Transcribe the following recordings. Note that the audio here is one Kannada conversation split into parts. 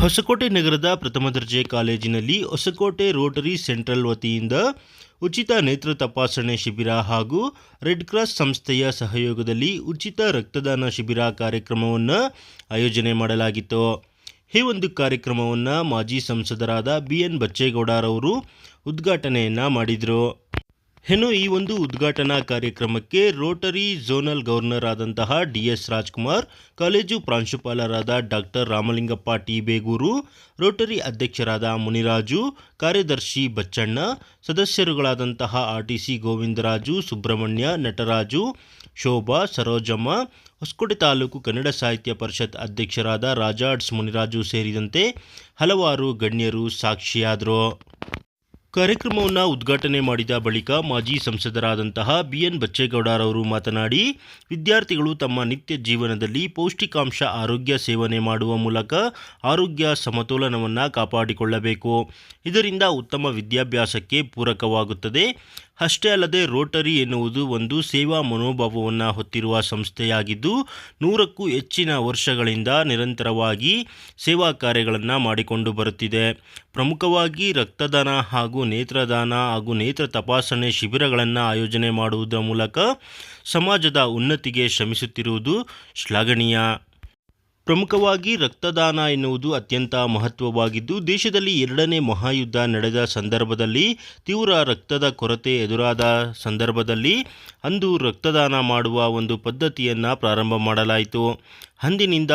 ಹೊಸಕೋಟೆ ನಗರದ ಪ್ರಥಮ ದರ್ಜೆ ಕಾಲೇಜಿನಲ್ಲಿ ಹೊಸಕೋಟೆ ರೋಟರಿ ಸೆಂಟ್ರಲ್ ವತಿಯಿಂದ ಉಚಿತ ನೇತ್ರ ತಪಾಸಣೆ ಶಿಬಿರ ಹಾಗೂ ರೆಡ್ ಕ್ರಾಸ್ ಸಂಸ್ಥೆಯ ಸಹಯೋಗದಲ್ಲಿ ಉಚಿತ ರಕ್ತದಾನ ಶಿಬಿರ ಕಾರ್ಯಕ್ರಮವನ್ನು ಆಯೋಜನೆ ಮಾಡಲಾಗಿತ್ತು. ಈ ಒಂದು ಕಾರ್ಯಕ್ರಮವನ್ನು ಮಾಜಿ ಸಂಸದರಾದ ಬಿ ಎನ್ ಬಚ್ಚೇಗೌಡರವರು ಉದ್ಘಾಟನೆಯನ್ನು ಮಾಡಿದರು. ಇನ್ನು ಈ ಒಂದು ಉದ್ಘಾಟನಾ ಕಾರ್ಯಕ್ರಮಕ್ಕೆ ರೋಟರಿ ಝೋನಲ್ ಗವರ್ನರ್ ಆದಂತಹ ಡಿ ಎಸ್ ರಾಜ್ಕುಮಾರ್, ಕಾಲೇಜು ಪ್ರಾಂಶುಪಾಲರಾದ doctor Ramalingappa T. Beguru, Rotary ಅಧ್ಯಕ್ಷರಾದ ಮುನಿರಾಜು, ಕಾರ್ಯದರ್ಶಿ ಬಚ್ಚಣ್ಣ, ಸದಸ್ಯರುಗಳಾದಂತಹ R T C Govindaraju, Subramanya, Nataraju, Shobha, Sarojamma, Hosakote taluk Kannada Sahitya Parishat ಅಧ್ಯಕ್ಷರಾದ ರಾಜಾಡ್ಸ್ ಮುನಿರಾಜು ಸೇರಿದಂತೆ ಹಲವಾರು ಗಣ್ಯರು ಸಾಕ್ಷಿಯಾದರು. ಕಾರ್ಯಕ್ರಮವನ್ನು ಉದ್ಘಾಟನೆ ಮಾಡಿದ ಬಳಿಕ ಮಾಜಿ ಸಂಸದರಾದಂತಹ ಬಿಎನ್ ಬಚ್ಚೇಗೌಡರವರು ಮಾತನಾಡಿ, ವಿದ್ಯಾರ್ಥಿಗಳು ತಮ್ಮ ನಿತ್ಯ ಜೀವನದಲ್ಲಿ ಪೌಷ್ಟಿಕಾಂಶ ಆರೋಗ್ಯ ಸೇವನೆ ಮಾಡುವ ಮೂಲಕ ಆರೋಗ್ಯ ಸಮತೋಲನವನ್ನು ಕಾಪಾಡಿಕೊಳ್ಳಬೇಕು. ಇದರಿಂದ ಉತ್ತಮ ವಿದ್ಯಾಭ್ಯಾಸಕ್ಕೆ ಪೂರಕವಾಗುತ್ತದೆ. ಅಷ್ಟೇ ಅಲ್ಲದೆ ರೋಟರಿ ಎನ್ನುವುದು ಒಂದು ಸೇವಾ ಮನೋಭಾವವನ್ನು ಹೊತ್ತಿರುವ ಸಂಸ್ಥೆಯಾಗಿದ್ದು, ನೂರಕ್ಕೂ ಹೆಚ್ಚಿನ ವರ್ಷಗಳಿಂದ ನಿರಂತರವಾಗಿ ಸೇವಾ ಕಾರ್ಯಗಳನ್ನು ಮಾಡಿಕೊಂಡು ಬರುತ್ತಿದೆ. ಪ್ರಮುಖವಾಗಿ ರಕ್ತದಾನ ಹಾಗೂ ನೇತ್ರದಾನ ಹಾಗೂ ನೇತ್ರ ತಪಾಸಣೆ ಶಿಬಿರಗಳನ್ನು ಆಯೋಜನೆ ಮಾಡುವುದರ ಮೂಲಕ ಸಮಾಜದ ಉನ್ನತಿಗೆ ಶ್ರಮಿಸುತ್ತಿರುವುದು ಶ್ಲಾಘನೀಯ. ಪ್ರಮುಖವಾಗಿ ರಕ್ತದಾನ ಎನ್ನುವುದು ಅತ್ಯಂತ ಮಹತ್ವವಾಗಿದ್ದು, ದೇಶದಲ್ಲಿ ಎರಡನೇ ಮಹಾಯುದ್ಧ ನಡೆದ ಸಂದರ್ಭದಲ್ಲಿ ತೀವ್ರ ರಕ್ತದ ಕೊರತೆ ಎದುರಾದ ಸಂದರ್ಭದಲ್ಲಿ ಅಂದು ರಕ್ತದಾನ ಮಾಡುವ ಒಂದು ಪದ್ಧತಿಯನ್ನು ಪ್ರಾರಂಭ ಮಾಡಲಾಯಿತು. ಅಂದಿನಿಂದ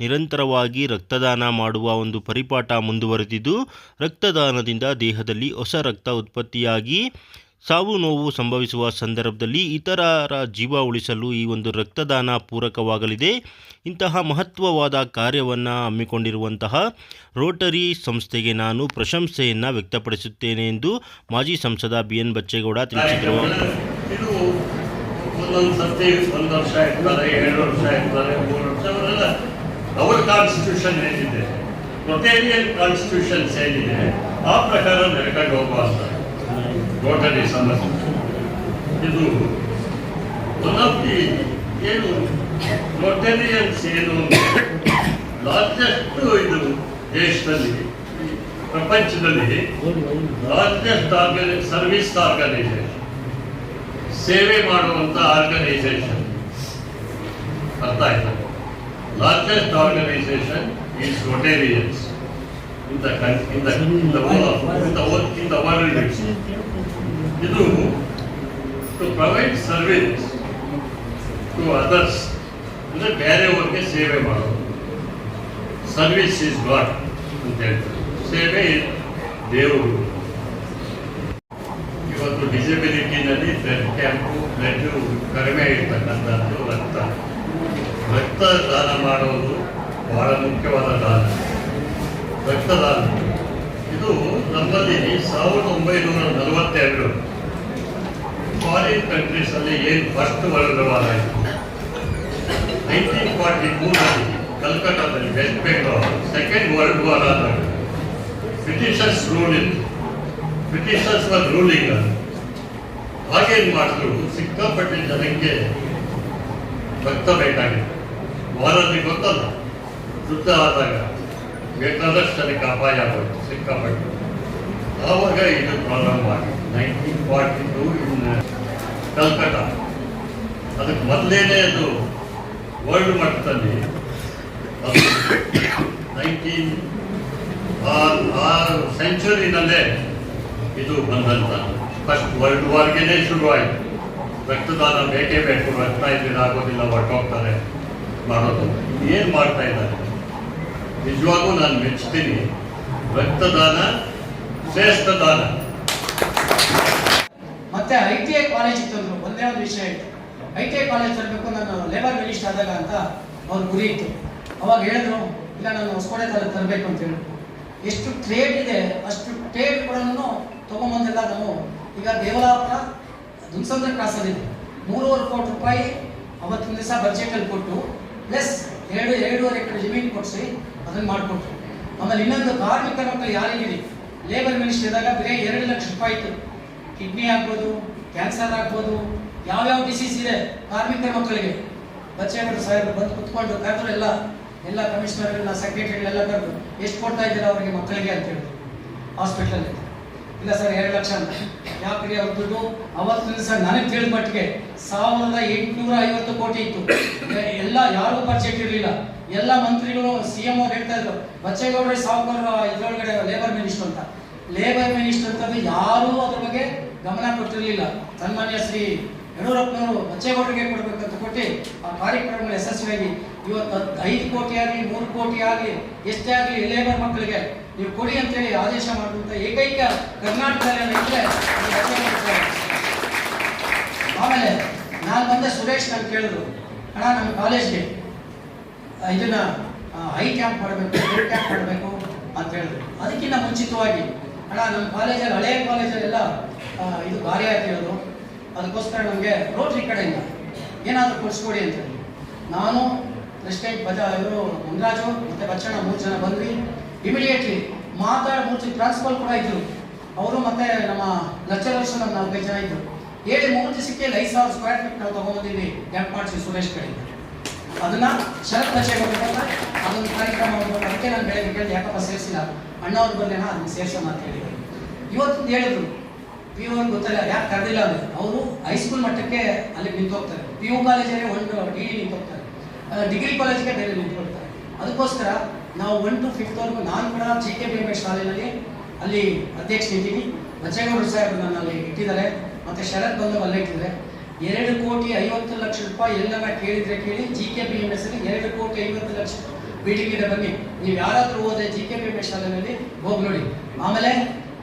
ನಿರಂತರವಾಗಿ ರಕ್ತದಾನ ಮಾಡುವ ಒಂದು ಪರಿಪಾಠ ಮುಂದುವರೆದಿದ್ದು, ರಕ್ತದಾನದಿಂದ ದೇಹದಲ್ಲಿ ಹೊಸ ರಕ್ತ ಉತ್ಪತ್ತಿಯಾಗಿ ಸಾವು ನೋವು ಸಂಭವಿಸುವ ಸಂದರ್ಭದಲ್ಲಿ ಇತರರ ಜೀವ ಉಳಿಸಲು ಈ ಒಂದು ರಕ್ತದಾನ ಪೂರಕವಾಗಲಿದೆ. ಇಂತಹ ಮಹತ್ವವಾದ ಕಾರ್ಯವನ್ನು ಹಮ್ಮಿಕೊಂಡಿರುವಂತಹ ರೋಟರಿ ಸಂಸ್ಥೆಗೆ ನಾನು ಪ್ರಶಂಸೆಯನ್ನು ವ್ಯಕ್ತಪಡಿಸುತ್ತೇನೆ ಎಂದು ಮಾಜಿ ಸಂಸದ ಬಿ ಎನ್ ಬಚ್ಚೇಗೌಡ ತಿಳಿಸಿದರು. ಆ ಪ್ರಕಾರ ನಡ್ಕೊಂಡು ರೋಟರಿ ಸಮಸ್ಯೆ ಇದು ಒನ್ ಆಫ್ ದಿ ಏನು? ರೋಟರಿಯನ್ಸ್ ಏನು? ಲಾರ್ಜೆಸ್ಟ್ ಇದು ದೇಶದಲ್ಲಿ, ಪ್ರಪಂಚದಲ್ಲಿ ಲಾರ್ಜೆಸ್ಟ್ ಆರ್ಗನೈ ಸರ್ವಿಸ್ ಆರ್ಗನೈಸೇಷನ್ ಸೇವೆ ಮಾಡುವಂಥ ಆರ್ಗನೈಸೇಷನ್ ಅರ್ಥ ಆಯ್ತಾ? Largest organisation is Rotarians in the in the world ಇದು to provide service to others ಅಂದ್ರೆ ಬೇರೆಯವ್ರಿಗೆ ಸೇವೆ ಮಾಡೋದು. ಸರ್ವಿಸ್ ಇಸ್ ಗಾಡ್ ಅಂತ ಹೇಳ್ತಾರೆ. ಸೇವೆ ದೇವರು. ಇವತ್ತು ಡಿಸೆಬಿಲಿಟಿನಲ್ಲಿ ಬ್ಲಡ್ ಕ್ಯಾಂಪು, ಬ್ಲಡ್ ಕಡಿಮೆ ಇರ್ತಕ್ಕಂಥದ್ದು ರಕ್ತ ರಕ್ತ. ದಾನ ಮಾಡೋದು ಬಹಳ ಮುಖ್ಯವಾದ ದಾನ. ರಕ್ತದಾನ ಇದು ನಮ್ಮಲ್ಲಿ ಸಾವಿರದ ಒಂಬೈನೂರ ನಲವತ್ತೆರಡು. ಫಾರಿನ್ ಕಂಟ್ರೀಸ್ ಅಲ್ಲಿ ಏನು ಫಸ್ಟ್ ವರ್ಲ್ಡ್ ವಾರ್ ಆಯಿತು? ನೈನ್ಟೀನ್ ಫಾರ್ಟಿ ಮೂರಲ್ಲಿ ಕಲ್ಕಟ್ಟಾದಲ್ಲಿ West Bengal second world war ಆದಾಗ ಬ್ರಿಟಿಷರ್ಸ್ ರೂಲ್ ಇತ್ತು ಬ್ರಿಟಿಷರ್ಸ್ ವರ್ ರೂಲಿಂಗ್ ಹಾಗೇನ್ ಮಾಡಿದ್ರು? ಸಿಕ್ಕಾಪಟ್ಟೆ ಜನಕ್ಕೆ ರಕ್ತ ಬೇಕಾಗಿತ್ತು ವಾರಲ್ಲಿ ಗೊತ್ತಲ್ಲ ಯುದ್ಧ ಆದಾಗ. ಬೇಕಾದಷ್ಟು ಅದಕ್ಕೆ ಅಪಾಯ ಆಗೋದು ಸಿಕ್ಕಾಪಟ್ಟೆ. ಆವಾಗ ಇದು ಪ್ರಾರಂಭ ಆಗಿತ್ತು nineteen forty two in Calcutta ಅದಕ್ಕೆ ಮೊದಲೇನೆ ಅದು ವರ್ಲ್ಡ್ ಮಟ್ಟದಲ್ಲಿ ನೈನ್ಟೀನ್, ಆ ಸೆಂಚುರಿನಲ್ಲೇ ಇದು ಬಂದಂತ. ಫಸ್ಟ್ ವರ್ಲ್ಡ್ ವಾರ್ಗೆನೆ ಶುರುವಾಯಿತು. ರಕ್ತದಾನ ಬೇಕೇ ಬೇಕು. ರಕ್ತ ಇದ್ರೆ ಆಗೋದಿಲ್ಲ, ಹೊರಟೋಗ್ತಾರೆ ಮಾಡೋದು. ಏನು ಮಾಡ್ತಾ ಇದ್ದಾರೆ? ನಿಜವಾಗೂ ನಾನು ಮೆಚ್ಚುತ್ತೀನಿ ರಕ್ತದಾನ ಶ್ರೇಷ್ಠ ದಾನ ಮತ್ತೆ ಐ ಟಿ ಐ ಕಾಲೇಜ್ ತಂದ್ರು ಒಂದೇ ಒಂದು ವಿಷಯ ಇತ್ತು. ಐ ಟಿ ಐ ಕಾಲೇಜ್ ತರಬೇಕು ನಾನು ಲೇಬರ್ ಮಿನಿಸ್ಟರ್ ಆದಾಗ ಅಂತ ಅವ್ರ ಗುರಿ ಇತ್ತು. ಅವಾಗ ಹೇಳಿದ್ರು, ಇಲ್ಲ, ನಾನು ಹೊಸಕೋಡೆ ತರ ತರಬೇಕು ಅಂತ ಹೇಳಿ ಎಷ್ಟು ಟ್ರೇಡ್ ಇದೆ, ಅಷ್ಟು ಟ್ರೇಡ್ ಕೂಡ ತೊಗೊಂಬಂದೆಲ್ಲ ನಾವು ಈಗ ದೇವಲಾಪುರ ದುನ್ಸಂದ್ರ ಕ್ರಾಸಲ್ಲಿದೆ ಮೂರುವರೆ ಕೋಟಿ ರೂಪಾಯಿ ಅವತ್ತಿನ ದಿವಸ ಬಜೆಟಲ್ಲಿ ಕೊಟ್ಟು ಪ್ಲಸ್ ಎರಡು, ಎರಡೂವರೆ ಎಕರೆ ಜಮೀನು ಕೊಡಿಸಿ ಅದನ್ನು ಮಾಡಿಕೊಟ್ರು. ಆಮೇಲೆ ಇನ್ನೊಂದು ಕಾರ್ಮಿಕರ ಮಕ್ಕಳು ಯಾರಿಗಿದೆ? ಲೇಬರ್ ಮಿನಿಸ್ಟರ್ ಇದ್ದಾಗ ಬರೀ ಎರಡು ಲಕ್ಷ ರೂಪಾಯಿ ಇತ್ತು. ಕಿಡ್ನಿ ಆಗ್ಬೋದು ಕ್ಯಾನ್ಸರ್ ಆಗ್ಬೋದು, ಯಾವ್ಯಾವ ಡಿಸೀಸ್ ಇದೆ ಕಾರ್ಮಿಕರ ಮಕ್ಕಳಿಗೆ? ಬಚ್ಚೇಗೌಡ ಸಾಹೇಬರು ಬಂದು ಕುತ್ಕೊಂಡು ಕರೆದ್ರು ಎಲ್ಲ ಎಲ್ಲ ಕಮಿಷನರ್ಗಳನ್ನ ಸೆಕ್ರೆಟರಿಗಳೆಲ್ಲ ಕರೆದು ಎಷ್ಟು ಕೊಡ್ತಾ ಇದ್ದೀರಾ ಅವರಿಗೆ ಮಕ್ಕಳಿಗೆ? ಅಂತ ಹೇಳಿದ್ರು. ಹಾಸ್ಪಿಟ್ಲಲ್ಲಿ ಇಲ್ಲ ಸರ್, ಎರಡು ಲಕ್ಷ ಅಂತ. ಯಾಕ್ರಿ ಅವ್ರು ಅವತ್ತಿನ ಸರ್ ನನಗೆ ತಿಳಿದ ಮಟ್ಟಿಗೆ ಸಾವಿರದ ಎಂಟುನೂರ ಐವತ್ತು ಕೋಟಿ ಇತ್ತು. ಎಲ್ಲ ಯಾರಿಗೂ ಬಜೆಟ್ ಇರಲಿಲ್ಲ. ಎಲ್ಲ ಮಂತ್ರಿಗಳು ಸಿ ಎಂ ಅವ್ರು ಹೇಳ್ತಾ ಇದ್ರು, ಬಚ್ಚೇಗೌಡ್ರೆ ಸಾವುಕಾರ ಇದರೊಳಗಡೆ ಲೇಬರ್ ಮಿನಿಸ್ಟರ್ ಅಂತ. ಲೇಬರ್ ಮಿನಿಸ್ಟರ್ ಅಂತಂದು ಯಾರೂ ಅದ್ರ ಬಗ್ಗೆ ಗಮನ ಕೊಟ್ಟಿರಲಿಲ್ಲ. ಸನ್ಮಾನ್ಯ ಶ್ರೀ ಯಡಿಯೂರಪ್ಪನವರು ಬಚ್ಚೇಗೌಡರಿಗೆ ಕೊಡಬೇಕಂತ ಕೊಟ್ಟು ಆ ಕಾರ್ಯಕ್ರಮಗಳು ಯಶಸ್ವಿಯಾಗಿ ಇವತ್ತು ಐದು ಕೋಟಿ ಆಗಲಿ, ಮೂರು ಕೋಟಿ ಆಗಲಿ, ಎಷ್ಟೇ ಆಗಲಿ ಲೇಬರ್ ಮಕ್ಕಳಿಗೆ ನೀವು ಕೊಡಿ ಅಂತೇಳಿ ಆದೇಶ ಮಾಡುವಂತ ಏಕೈಕ ಸಾಹೇಬ್. ಆಮೇಲೆ ನಾನು ಬಂದೆ ಸುರೇಶ್ ನಾನು ಕೇಳಿದ್ರು, ಅಣ್ಣ ನಮ್ಮ ಕಾಲೇಜ್ಗೆ ಇದನ್ನ ಹೈ ಕ್ಯಾಂಪ್ ಮಾಡಬೇಕು ಹೈ ಕ್ಯಾಂಪ್ ಮಾಡಬೇಕು ಅಂತ ಹೇಳಿದ್ರು. ಅದಕ್ಕಿಂತ ಮುಂಚಿತವಾಗಿ, ಅಣ್ಣ ನಮ್ಮ ಕಾಲೇಜಲ್ಲಿ ಹಳೆಯ ಕಾಲೇಜಲ್ಲೆಲ್ಲ ಇದು ಭಾರಿ ಆಯ್ತು ಅದಕ್ಕೋಸ್ಕರ ನಮಗೆ ರೋಟ್ರಿ ಕಡೆಯಿಂದ ಏನಾದರೂ ಕೊಡಿಸ್ಕೊಡಿ ಅಂತ ಹೇಳಿ. ನಾನು, ಪ್ರೆಸಿಡೆಂಟ್ ಬಜಾ ಇವರು ಮುನ್ರಾಜು ಮತ್ತು ಬಚ್ಚಣ್ಣ ಮೂರು ಜನ ಬಂದ್ವಿ. ಇಮಿಡಿಯೇಟ್ಲಿ ಮಾತಾಡ ಮೂರ್ತಿ ಜನ ಕೂಡ ಇದ್ರು. ಅವರು ಮತ್ತೆ ನಮ್ಮ ಲೆಕ್ಚರರ್ಸ್ ನಾಲ್ಕೈದು ಜನ ಇದ್ರು. ಹೇಳಿ ಮೂರು ದಿವಸಕ್ಕೆ ಐದು ಸಾವಿರ ಸ್ಕ್ವೇರ್ ಫೀಟ್ ನಾವು ತಗೊಂಬಂದಿದ್ವಿ ಕ್ಯಾಂಪ್ ಮಾಡಿಸಿ ಸುರೇಶ್ ಕಡೆ. ಅದನ್ನ ಶರತ್ ಬಚ್ಚೇಗೌಡ ಅದೊಂದು ಕಾರ್ಯಕ್ರಮ. ಅದಕ್ಕೆ ನಾನು ಬೆಳಗ್ಗೆ ಕೇಳಿದೆ, ಯಾಕಪ್ಪ ಸೇರಿಸಿಲ್ಲ? ಅಣ್ಣವ್ರು ಬರಲೇನ ಅದನ್ನ ಸೇರಿಸೋಣ ಅಂತ ಹೇಳಿದ್ರು. ಇವತ್ತು ಹೇಳಿದ್ರು ಪಿ ಯು ಗೊತ್ತಿಲ್ಲ ಯಾಕೆ ಕರೆದಿಲ್ಲ ಅಂದ್ರೆ ಅವರು ಹೈಸ್ಕೂಲ್ ಮಟ್ಟಕ್ಕೆ ಅಲ್ಲಿ ನಿಂತು ಹೋಗ್ತಾರೆ. ಪಿ ಯು ಕಾಲೇಜಲ್ಲಿ ಒಂದು ಡಿ ಡಿ ನಿಂತು ಹೋಗ್ತಾರೆ. ಡಿಗ್ರಿ ಕಾಲೇಜ್ಗೆ ಬೇರೆ ನಿಂತು ಹೋಗ್ತಾರೆ. ಅದಕ್ಕೋಸ್ಕರ ನಾವು ಒನ್ ಟು ಫಿಫ್ತ್ವರೆಗೂ ನಾನು ಕೂಡ ಜಿ ಕೆ ಬಿ ಶಾಲೆಯಲ್ಲಿ ಅಲ್ಲಿ ಅಧ್ಯಕ್ಷನಿದ್ದೀನಿ ಬಚ್ಚೇಗೌಡರು ಸಾಹೇಬ್ ನನ್ನ ಅಲ್ಲಿ ಇಟ್ಟಿದ್ದಾರೆ. ಮತ್ತು ಶರತ್ ಬಂದು ಅಲ್ಲೇ ಇಟ್ಟಿದ್ದಾರೆ. ಎರಡು ಕೋಟಿ ಐವತ್ತು ಲಕ್ಷ ರೂಪಾಯಿ ಎಲ್ಲನ ಕೇಳಿದರೆ ಕೇಳಿ G K B M S ಅಲ್ಲಿ ಎರಡು ಕೋಟಿ ಐವತ್ತು ಲಕ್ಷ ಬಿಲ್ಡಿಂಗ್ ಬನ್ನಿ. ನೀವು ಯಾರಾದರೂ ಹೋದೆ G K B M S ಶಾಲೆಯಲ್ಲಿ ಹೋಗಿ ನೋಡಿ. ಆಮೇಲೆ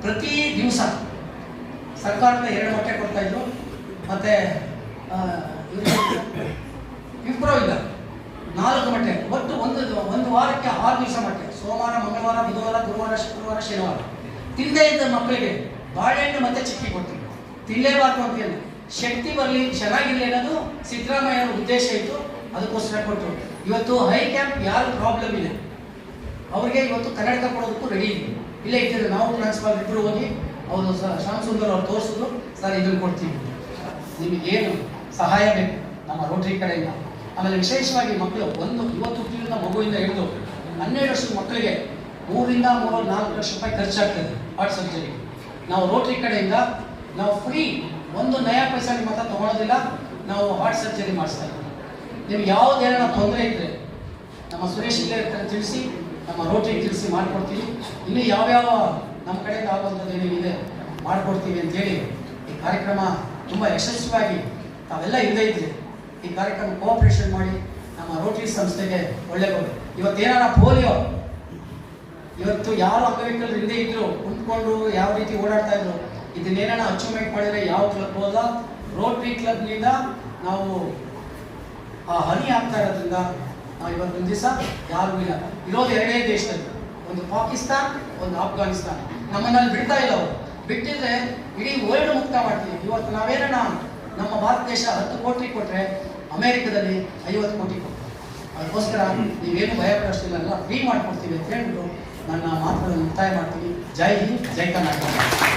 ಪ್ರತಿ ದಿವಸ ಸರ್ಕಾರದ ಎರಡು ಮೊಟ್ಟೆ ಕೊಡ್ತಾ ಇದ್ರು. ಮತ್ತೆ ಇವ್ರು ವಿಪ್ರೋ ಇಲ್ಲ. ನಾಲ್ಕು ಮೊಟ್ಟೆ. ಒಟ್ಟು ವಾರಕ್ಕೆ ಆರು ದಿವಸ ಮಟ್ಟೆ, ಸೋಮವಾರ, ಮಂಗಳವಾರ, ಬುಧವಾರ, ಗುರುವಾರ, ಶುಕ್ರವಾರ, ಶನಿವಾರ. ತಿಂದೇ ಇದ್ದ ಮಕ್ಕಳಿಗೆ ಬಾಳೆಹಣ್ಣು ಮತ್ತೆ ಚಿಕ್ಕಿ ಕೊಡ್ತೀವಿ. ತಿನ್ನಲೇಬಾರ್ದು ಅಂತ ಹೇಳಿ. ಶಕ್ತಿ ಬರಲಿ, ಚೆನ್ನಾಗಿರಲಿ ಅನ್ನೋದು ಸಿದ್ದರಾಮಯ್ಯ ಉದ್ದೇಶ ಇತ್ತು. ಅದಕ್ಕೋಸ್ಕರ ಕೊಟ್ಟರು ಇವತ್ತು ಹೈ ಕ್ಯಾಂಪ್ ಯಾರು ಪ್ರಾಬ್ಲಮ್ ಇಲ್ಲ. ಅವ್ರಿಗೆ ಇವತ್ತು ಕನ್ನಡಕ ಕೊಡೋದಕ್ಕೂ ರೆಡಿ ಇದೆ ಇಲ್ಲೇ ಇಟ್ಟಿದ್ರು ನಾವು ಪ್ರಿನ್ಸಿಪಾಲ್ ಇಬ್ಬರು ಹೋಗಿ ಅವರು ಶ್ಯಾಮ್ ಸುಂದರ್ ಅವ್ರು ತೋರಿಸಿದ್ರು, ಸರ್ ಇದನ್ನು ಕೊಡ್ತೀವಿ. ನಿಮಗೇನು ಸಹಾಯ ಬೇಕು? ನಮ್ಮ ರೋಟರಿ ಕಡೆಯಿಂದ ಆಮೇಲೆ ವಿಶೇಷವಾಗಿ ಮಕ್ಕಳು ಒಂದು ಇವತ್ತು ಹುಟ್ಟಿದ ಮಗುವಿಂದ ಹಿಡಿದು ಹನ್ನೆರಡು ವರ್ಷದ ಮಕ್ಕಳಿಗೆ ಮೂರಿಂದ ಮೂರು ನಾಲ್ಕು ಲಕ್ಷ ರೂಪಾಯಿ ಖರ್ಚಾಗ್ತದೆ ಹಾರ್ಟ್ ಸರ್ಜರಿ ನಾವು ರೋಟರಿ ಕಡೆಯಿಂದ ನಾವು ಫ್ರೀ ಒಂದು ನಯ ಪೈಸಾ ಮಾತ್ರ ಹತ್ರ ತೊಗೊಳೋದಿಲ್ಲ, ನಾವು ಹಾರ್ಟ್ ಸರ್ಜರಿ ಮಾಡಿಸ್ತಾ ಇದ್ದೀವಿ. ನಿಮ್ಗೆ ಯಾವುದೇನ ತೊಂದರೆ ಇದ್ದರೆ ನಮ್ಮ ಸುರೇಶ್ ಇಲ್ಲೇ ಇರ್ತಾರೆ ತಿಳಿಸಿ, ನಮ್ಮ ರೋಟರಿಗೆ ತಿಳಿಸಿ ಮಾಡಿಕೊಡ್ತೀವಿ. ಇನ್ನು ಯಾವ್ಯಾವ ನಮ್ಮ ಕಡೆಯಿಂದ ಆಗುವಂಥದ್ದು ಏನೇನಿದೆ ಮಾಡಿಕೊಡ್ತೀವಿ ಅಂತೇಳಿ ಈ ಕಾರ್ಯಕ್ರಮ ತುಂಬ ಯಶಸ್ವಿಯಾಗಿ ತಾವೆಲ್ಲ ಇಲ್ಲದೇ ಇದ್ರಿ ಈ ಕಾರ್ಯಕ್ರಮ ಕೋಆಪರೇಷನ್ ಮಾಡಿ ನಮ್ಮ ರೋಟರಿ ಸಂಸ್ಥೆಗೆ ಒಳ್ಳೆ ಬರುತ್ತೆ ಇವತ್ತೇನಾರ ಪೋಲಿಯೋ? ಇವತ್ತು ಯಾವ ಅಂಗವಿಕಲರು ಹಿಂದೆ ಇದ್ರು, ಕುಂತ್ಕೊಂಡು ಯಾವ ರೀತಿ ಓಡಾಡ್ತಾ ಇದ್ರು ಇದನ್ನೇನ ಅಚೀವ್ಮೆಂಟ್ ಮಾಡಿದ್ರೆ ಯಾವ ಕ್ಲಬ್ ಹೋದ? ರೋಟರಿ ಕ್ಲಬ್ನಿಂದ ನಾವು ಆ ಹನಿ ಆಗ್ತಾ ಇರೋದ್ರಿಂದ ನಾವು ಇವತ್ತೊಂದು ದಿವಸ ಯಾರಿಗೂ ಇಲ್ಲ. ಇರೋದು ಎರಡೇ ದೇಶದಲ್ಲಿ. ಒಂದು ಪಾಕಿಸ್ತಾನ್, ಒಂದು ಆಫ್ಘಾನಿಸ್ತಾನ್. ನಮ್ಮನ್ನಲ್ಲಿ ಬಿಡ್ತಾ ಇಲ್ಲ ಅವರು. ಬಿಟ್ಟಿದ್ರೆ ಇಡೀ ವರ್ಲ್ಡ್ ಮುಕ್ತ ಮಾಡ್ತೀವಿ. ಇವತ್ತು ನಾವೇನ ನಮ್ಮ ಭಾರತ ದೇಶ ಹತ್ತು ಕೋಟಿ ಕೊಟ್ಟರೆ ಅಮೆರಿಕದಲ್ಲಿ ಐವತ್ತು ಕೋಟಿ ಕೊಟ್ಟರು ಅದಕ್ಕೋಸ್ಕರ ನೀವೇನು ಭಯ ಪಡೋಷ್ಟಿಲ್ಲ ಎಲ್ಲ ಫ್ರೀ ಮಾಡಿಕೊಡ್ತೀವಿ ಅಂತ ಹೇಳ್ಬಿಟ್ಟು ನನ್ನ ಮಾತುಗಳನ್ನು ಮುಕ್ತಾಯ ಮಾಡ್ತೀನಿ. ಜೈ ಹಿಂದ್ ಜೈ ಕರ್ನಾಟಕ.